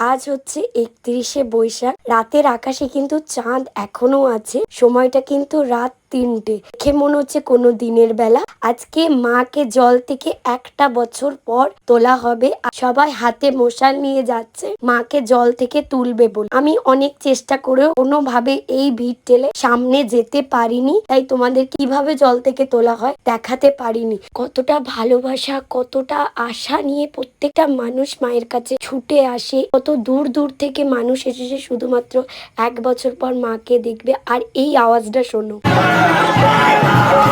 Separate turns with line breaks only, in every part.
আজ হচ্ছে একত্রিশে বৈশাখ। রাতের আকাশে কিন্তু চাঁদ এখনও আছে। সময়টা কিন্তু রাত তিনটে। দেখে মনে হচ্ছে কোনো দিনের বেলা। আজকে মাকে জল থেকে একটা বছর পর তোলা হবে। সবাই হাতে মশাল নিয়ে যাচ্ছে। মাকে জল থেকে তুলবে বলে। আমি অনেক চেষ্টা করেও কোনোভাবে এই ভিড় টেলে সামনে যেতে পারিনি। তাই তোমাদের কীভাবে জল থেকে তোলা হয় দেখাতে পারিনি। কতটা ভালোবাসা, কতটা আশা নিয়ে প্রত্যেকটা মানুষ মায়ের কাছে ছুটে আসে। কত দূর দূর থেকে মানুষ এসেছে। শুধুমাত্র এক বছর পর মাকে দেখবে। আর এই আওয়াজটা শোনো। 我要快乐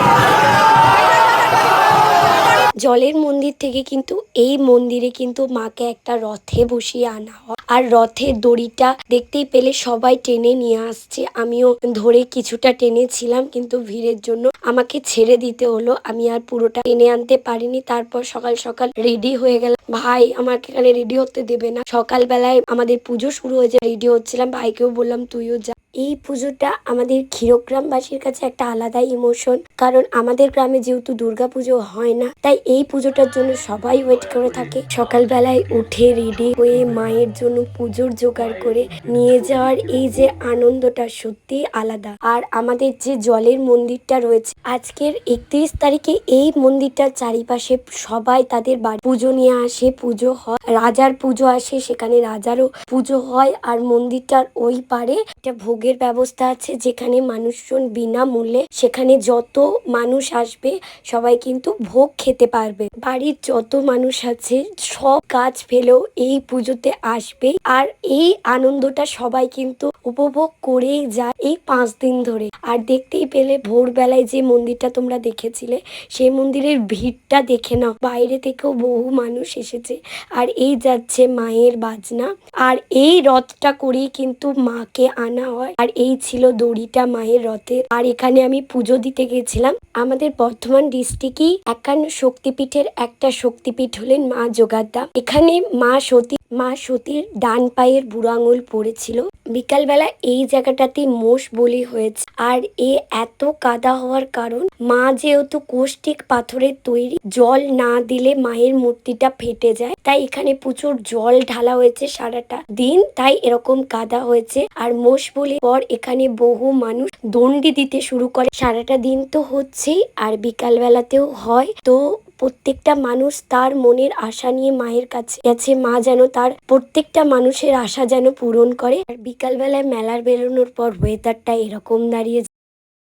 জলের মন্দির থেকে কিন্তু এই মন্দিরে কিন্তু মাকে একটা রথে বসিয়ে আনা হয়। আর রথের দড়িটা দেখতেই পেলে সবাই টেনে নিয়ে আসছে। আমিও ধরে কিছুটা টেনেছিলাম, কিন্তু ভিড়ের জন্য আমাকে ছেড়ে দিতে হলো। আমি আর পুরোটা টেনে আনতে পারিনি। তারপর সকাল সকাল রেডি হয়ে গেলাম। ভাই আমাকে এখানে রেডি হতে দেবে না। সকালবেলায় আমাদের পুজো শুরু হয়েছে রেডি হচ্ছিলাম। ভাইকেও বললাম, তুইও যা। এই পুজোটা আমাদের ক্ষীরগ্রামবাসীর কাছে একটা আলাদা ইমোশন। কারণ আমাদের গ্রামে যেহেতু দুর্গা পুজো হয় না, তাই এই পুজোটার জন্য সবাই ওয়েট করে থাকে। সকালবেলায় উঠে রেডি হয়ে মায়ের জন্য পুজোর জোগাড় করে নিয়ে যাওয়ার এই যে আনন্দটা সত্যি আলাদা। আর আমাদের যে জলের মন্দিরটা রয়েছে, আজকের একত্রিশ তারিখে এই মন্দিরটার চারিপাশে সবাই তাদের বাড়ি পুজো নিয়ে আসে, পুজো হয়। রাজার পুজো আসে, সেখানে রাজারও পুজো হয়। আর মন্দিরটার ওই পারে একটা ভোগের ব্যবস্থা আছে, যেখানে মানুষজন বিনামূল্যে সেখানে যত মানুষ আসবে, সবাই কিন্তু ভোগ খেতে পারবে। বাড়ির যত মানুষ আছে, সব কাজ ফেলেও এই পুজোতে আসবে। আর এই আনন্দটা সবাই কিন্তু উপভোগ করেই যায় এই পাঁচ দিন ধরে। আর দেখতেই পেলে ভোরবেলায় যে মন্দিরটা তোমরা দেখেছিলে, সেই মন্দিরের ভিড়টা দেখে নাও। বাইরে থেকেও বহু মানুষ এসেছে। আর এই যাচ্ছে মায়ের বাজনা। আর এই রথটা করেই কিন্তু মাকে আনা হয়। আর এই ছিল দড়িটা মায়ের রথের। আর এখানে আমি পুজো দিতে গেছিলাম। আমাদের বর্ধমান ডিস্ট্রিক্টই একান্ন শক্তিপীঠের একটা শক্তিপীঠ হলেন মা যোগাদ্দা। এখানে মা সতী, মা সতীর ডান পায়ের বুড়ো আঙুল পড়েছিল। বিকালবেলা এই জায়গাটাতে মোষ বলি হয়েছে। আর এ এত কাদা হওয়ার কারণ, মা যেহেতু কোষ্টিক পাথরের তৈরি, জল না দিলে মায়ের মূর্তিটা ফেটে যায়। তাই এখানে প্রচুর জল ঢালা হয়েছে সারাটা দিন, তাই এরকম কাদা হয়েছে। আর মোষ বলি পর এখানে বহু মানুষ দণ্ডি দিতে শুরু করে। সারাটা দিন তো হচ্ছেই, আর বিকালবেলাতেও হয়। তো প্রত্যেকটা মানুষ তার মনের আশা নিয়ে মায়ের কাছে গেছে। মা যেন তার প্রত্যেকটা মানুষের আশা যেন পূরণ করে। আর বিকালবেলায় মেলার বেরোনোর পর ওয়েদারটা এরকম দাঁড়িয়ে